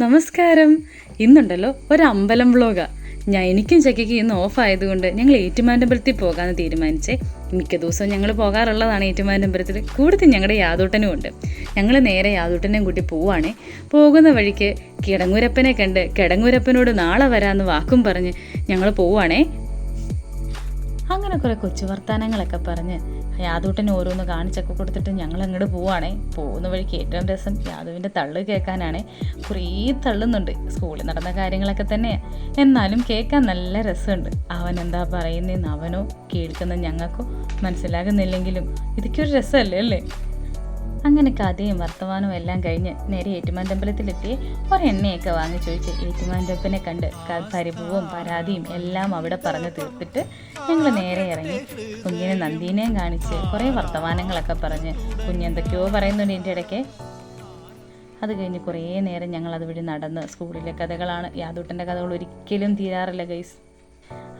നമസ്കാരം. ഇന്നുണ്ടല്ലോ ഒരു അമ്പലം വ്ളോഗാ ഞാൻ എനിക്കും ചക്കയ്ക്ക് ഇന്ന് ഓഫ് ആയതുകൊണ്ട് ഞങ്ങൾ ഏറ്റുമാനമ്പലത്തിൽ പോകാമെന്ന് തീരുമാനിച്ചേ. മിക്ക ദിവസവും ഞങ്ങൾ പോകാറുള്ളതാണ് ഏറ്റുമാനമ്പലത്തിൽ കൂടുതൽ ഞങ്ങളുടെ യാതൂട്ടനും ഉണ്ട്. ഞങ്ങൾ നേരെ യാതൂട്ടനെയും കൂട്ടി പോവുകയാണേ പോകുന്ന വഴിക്ക് കിടങ്ങൂരപ്പനെ കണ്ട് കിടങ്ങൂരപ്പനോട് നാളെ വരാമെന്ന് വാക്കും പറഞ്ഞ് ഞങ്ങൾ പോവാണേ. അങ്ങനെ കുറെ കൊച്ചു വർത്താനങ്ങളൊക്കെ പറഞ്ഞ് യാദൂട്ടന് ഓരോന്ന് കാണിച്ചൊക്കെ കൊടുത്തിട്ട് ഞങ്ങൾ അങ്ങോട്ട് പോവാണേ. പോകുന്ന വഴിക്ക് ഏറ്റവും രസം. യാദവിന്റെ തള്ളു കേൾക്കാനാണേ. കുറേ തള്ളുന്നുണ്ട്. സ്കൂളിൽ നടന്ന കാര്യങ്ങളൊക്കെ തന്നെ എന്നാലും കേൾക്കാൻ നല്ല രസമുണ്ട്. അവൻ എന്താ പറയുന്നതെന്ന് അവനോ കേൾക്കുന്ന ഞങ്ങൾക്കോ മനസ്സിലാകുന്നില്ലെങ്കിലും ഇതൊക്കെ ഒരു രസമല്ലേ അല്ലേ? അങ്ങനെ കഥയും വർത്തമാനവും എല്ലാം കഴിഞ്ഞ് നേരെ ഏറ്റുമാന്റമ്പലത്തിലെത്തി ഒരെണ്ണയൊക്കെ വാങ്ങി ചോദിച്ച് ഏറ്റുമാന്റപ്പനെ കണ്ട് പരിഭവവും പരാതിയും എല്ലാം അവിടെ പറഞ്ഞ് തീർത്തിട്ട് ഞങ്ങൾ നേരെ ഇറങ്ങി. കുഞ്ഞിനെ നന്ദീനെയും കാണിച്ച് കുറേ വർത്തമാനങ്ങളൊക്കെ പറഞ്ഞ്. കുഞ്ഞെന്തൊക്കെയോ പറയുന്നുണ്ട് എന്റെ ഇടയ്ക്ക്. അത് കഴിഞ്ഞ് കുറേ നേരം ഞങ്ങൾ അതുവഴി നടന്ന് സ്കൂളിലെ കഥകളാണ്. യാദൂട്ടന്റെ കഥകൾ ഒരിക്കലും തീരാറില്ല ഗൈസ്.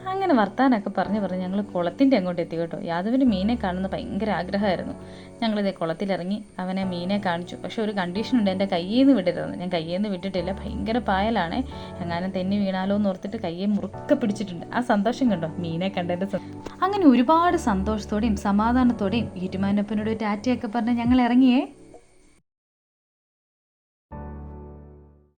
അങ്ങനെ വർത്താനൊക്കെ പറഞ്ഞ് പറഞ്ഞ് ഞങ്ങൾ കുളത്തിന്റെ അങ്ങോട്ട് എത്തി കേട്ടോ. യാദവിന് മീനെ കാണുന്ന ഭയങ്കര ആഗ്രഹമായിരുന്നു. ഞങ്ങളിതേ കുളത്തിലിറങ്ങി അവനെ മീനെ കാണിച്ചു. പക്ഷെ ഒരു കണ്ടീഷൻ ഉണ്ട് എന്റെ കയ്യിൽ നിന്ന് വിടരുതെന്ന്. ഞാൻ കയ്യിൽ നിന്ന് വിട്ടിട്ടില്ല. ഭയങ്കര പായലാണ്. എങ്ങാനും തെന്നി വീണാലോ എന്ന് ഓർത്തിട്ട് കയ്യെ മുറുക്കെ പിടിച്ചിട്ടുണ്ട്. ആ സന്തോഷം കണ്ടോ? മീനെ കണ്ടതിന്റെ അങ്ങനെ ഒരുപാട് സന്തോഷത്തോടെയും സമാധാനത്തോടെയും ഈറ്റുമാനപ്പനോട് ടാറ്റയൊക്കെ പറഞ്ഞ് ഞങ്ങൾ ഇറങ്ങിയേ.